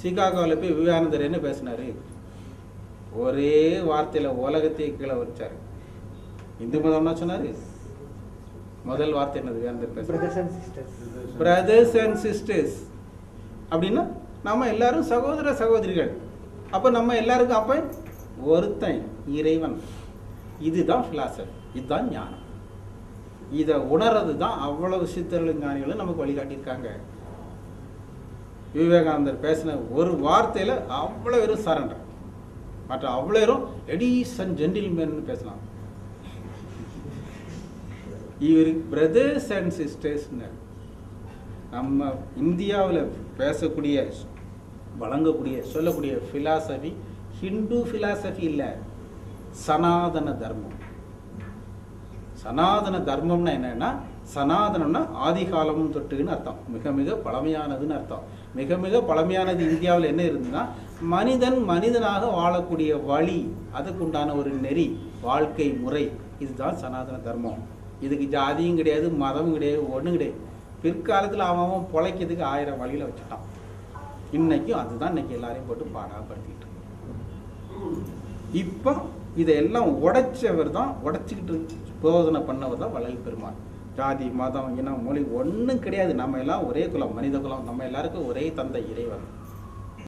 சிகாகோவில் போய் விவேகானந்தர் என்ன பேசினாரு? ஒரே வார்த்தையில உலகத்தையே கீழே வச்சாரு இந்து மதம்னா சொன்னாரு? முதல் வார்த்தை என்னது? விவேகானந்தர் பிரதர்ஸ் அண்ட் சிஸ்டர்ஸ் அப்படின்னா நம்ம எல்லாரும் சகோதர சகோதரிகள். அப்போ நம்ம எல்லாருக்கும் அப்ப ஒருத்தன் இறைவன். இதுதான் philosophy. இதுதான் ஞானம். இதை உணர்றது தான் அவ்வளவு சித்தர்களும் ஞானிகளும் நமக்கு வழிகாட்டியிருக்காங்க. விவேகானந்தர் பேசின ஒரு வார்த்தையில் அவ்வளோ வெறும் சரண்டர் மற்ற அவ்வளோ வெறும் லெடிஸ் அண்ட் ஜென்டில்மேன் பேசலாம். இவர் பிரதர்ஸ் அண்ட் சிஸ்டர்ஸ்னர் நம்ம இந்தியாவில் பேசக்கூடிய வழங்கக்கூடிய சொல்லக்கூடிய ஃபிலாசபி ஹிந்து ஃபிலாசபி இல்லை. சனாதன தர்மம். சனாதன தர்மம்னா என்னன்னா சனாதனம்னா ஆதிகாலம் தொட்டுன்னு அர்த்தம். மிக மிக பழமையானதுன்னு அர்த்தம். மிக மிக பழமையானது இந்தியாவில் என்ன இருந்ததுன்னா மனிதன் மனிதனாக வாழக்கூடிய வழி அதுக்குண்டான ஒரு நெறி வாழ்க்கை முறை இதுதான் சனாதன தர்மம். இதுக்கு ஜாதியும் கிடையாது மதமும் கிடையாது ஒன்றும் கிடையாது. பிற்காலத்தில் அவன் அவன் பொழைக்கிறதுக்கு ஆயிரம் வழியில் வச்சுட்டான். இன்னைக்கும் அதுதான் இன்னைக்கு எல்லாரையும் போட்டு பாடாப்படுத்திட்டு இப்போ இதையெல்லாம் உடைச்சவர் தான் உடைச்சிக்கிட்டு போதனை பண்ணவர் தான் வள்ளல் பெருமாள். ஜாதி மதம் இனம் மொழி ஒன்றும் கிடையாது. நம்ம எல்லாம் ஒரே குலம் மனித குலம். நம்ம எல்லாருக்கும் ஒரே தந்தை இறைவன்.